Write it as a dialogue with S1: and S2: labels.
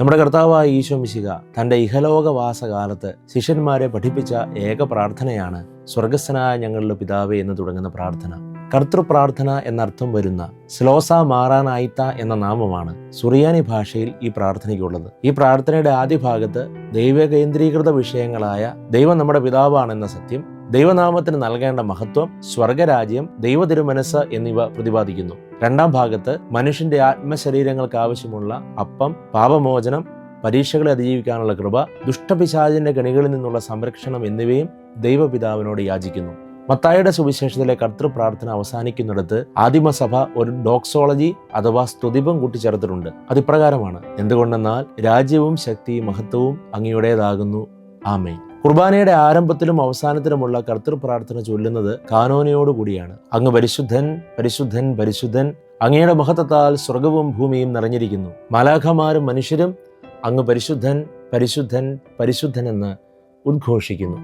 S1: നമ്മുടെ കർത്താവായ ഈശോ മിശിക തന്റെ ഇഹലോകവാസകാലത്ത് ശിഷ്യന്മാരെ പഠിപ്പിച്ച ഏക പ്രാർത്ഥനയാണ് സ്വർഗസ്ഥനായ ഞങ്ങളുടെ പിതാവേ എന്ന് തുടങ്ങുന്ന പ്രാർത്ഥന. കർത്തൃപ്രാർത്ഥന എന്നർത്ഥം വരുന്ന സ്ലോസ മാറാനായിത്ത എന്ന നാമമാണ് സുറിയാനി ഭാഷയിൽ ഈ പ്രാർത്ഥനയ്ക്കുള്ളത്. ഈ പ്രാർത്ഥനയുടെ ആദ്യ ഭാഗത്ത് ദൈവകേന്ദ്രീകൃത വിഷയങ്ങളായ ദൈവം നമ്മുടെ പിതാവാണെന്ന സത്യം ദൈവനാമത്തിന് നൽകേണ്ട മഹത്വം സ്വർഗരാജ്യം ദൈവതിരുമനസ് എന്നിവ പ്രതിപാദിക്കുന്നു. രണ്ടാം ഭാഗത്ത് മനുഷ്യന്റെ ആത്മശരീരങ്ങൾക്ക് ആവശ്യമുള്ള അപ്പം പാപമോചനം പരീക്ഷകളെ അതിജീവിക്കാനുള്ള കൃപ ദുഷ്ടപിശാചിന്റെ കണികളിൽ നിന്നുള്ള സംരക്ഷണം എന്നിവയും ദൈവപിതാവിനോട് യാചിക്കുന്നു. മത്തായുടെ സുവിശേഷത്തിലെ കർത്തൃ പ്രാർത്ഥന അവസാനിക്കുന്നിടത്ത് ആദിമസഭ ഒരു ഡോക്സോളജി അഥവാ സ്തുതിപം കൂട്ടിച്ചേർത്തിട്ടുണ്ട്. അതിപ്രകാരമാണ് എന്തുകൊണ്ടെന്നാൽ രാജ്യവും ശക്തിയും മഹത്വവും അങ്ങയുടേതാകുന്നു. ആമേ കുർബാനയുടെ ആരംഭത്തിലും അവസാനത്തിലുമുള്ള കർത്തൃ പ്രാർത്ഥന ചൊല്ലുന്നത് കാനോനയോടുകൂടിയാണ് അങ്ങ് പരിശുദ്ധൻ പരിശുദ്ധൻ പരിശുദ്ധൻ അങ്ങയുടെ മഹത്വത്താൽ സ്വർഗവും ഭൂമിയും നിറഞ്ഞിരിക്കുന്നു. മാലാഖമാരും മനുഷ്യരും അങ്ങ് പരിശുദ്ധൻ പരിശുദ്ധൻ പരിശുദ്ധൻ എന്ന് ഉദ്ഘോഷിക്കുന്നു.